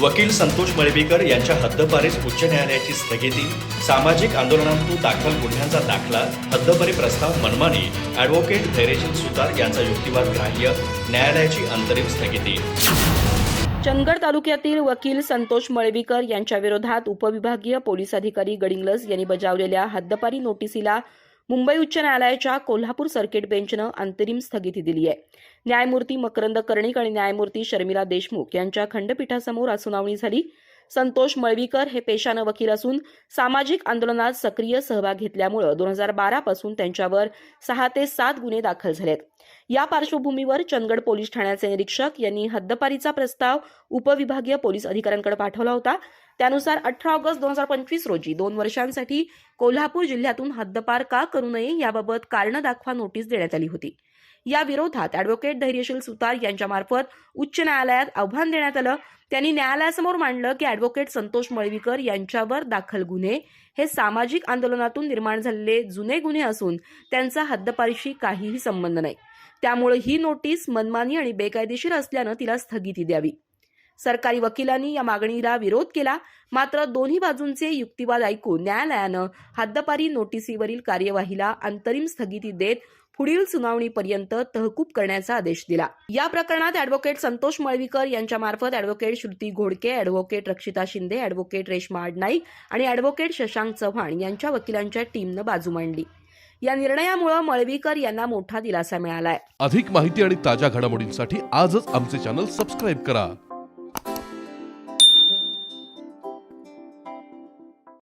वकील संतोष मळवीकर यांच्या हद्दपारीस उच्च न्यायालयाची स्थगिती सामाजिक आंदोलनातून दाखल गुन्ह्यांचा दाखला हद्दपारी प्रस्ताव मनमानी ॲडव्होकेट धैर्यशील सुतार यांचा युक्तिवाद ग्राह्य न्यायालयाची अंतरिम स्थगिती. चंदगड तालुक्यातील वकील संतोष मळवीकर यांच्या विरोधात उपविभागीय पोलीस अधिकारी गडिंगलस यांनी बजावलेल्या हद्दपारी नोटिसीला मुंबई उच्च न्यायालयाच्या कोल्हापूर सर्किट बेंचनं अंतरिम स्थगिती दिली आहे. न्यायमूर्ती मकरंद कर्णिक आणि न्यायमूर्ती शर्मिला देशमुख यांच्या खंडपीठासमोर आज सुनावणी झाली. संतोष मळवीकर हे पेशानं वकील असून सामाजिक आंदोलनात सक्रिय सहभाग घेतल्यामुळं दोन हजार बारा पासून त्यांच्यावर सहा ते सात गुन्हे दाखल झालेत. या पार्श्वभूमीवर चंदगड पोलीस ठाण्याचे निरीक्षक यांनी हद्दपारीचा प्रस्ताव उपविभागीय पोलीस अधिकाऱ्यांकडे पाठवला होता. त्यानुसार अठरा ऑगस्ट दोन हजार पंचवीस रोजी दोन वर्षांसाठी कोल्हापूर जिल्ह्यातून हद्दपार का करू नये याबाबत कारणं दाखवा नोटीस देण्यात आली होती. या विरोधात अॅडव्होकेट धैर्यशील सुतार यांच्यामार्फत उच्च न्यायालयात आव्हान देण्यात आलं. त्यांनी न्यायालयासमोर मांडलं की अॅडव्होकेट संतोष मळवीकर यांच्यावर दाखल गुन्हे हे सामाजिक आंदोलनातून निर्माण झालेले जुने गुन्हे असून त्यांचा हद्दपारीशी काहीही संबंध नाही. त्यामुळे ही नोटीस मनमानी आणि बेकायदेशीर असल्यानं तिला स्थगिती द्यावी. सरकारी वकिलांनी या मागणीला विरोध केला. मात्र दोन्ही बाजूंचे युक्तिवाद ऐकून न्यायालयानं हद्दपारी नोटिसीवरील कार्यवाहीला अंतरिम स्थगिती देत पुढील सुनावणीपर्यंत तहकूब करण्याचा आदेश दिला. या प्रकरणात अॅडव्होकेट संतोष मळवीकर यांच्यामार्फत अॅडव्होकेट श्रुती घोडके अॅडव्होकेट रक्षिता शिंदे अॅडव्होकेट रेश्मा आडनाईक आणि अॅडव्होकेट शशांक चव्हाण यांच्या वकिलांच्या टीमनं बाजू मांडली. या निर्णयामुळे मळवीकर यांना मोठा दिलासा मिळालाय. अधिक माहिती आणि ताज्या घडामोडींसाठी आजच आमचे चॅनल सबस्क्राईब करा.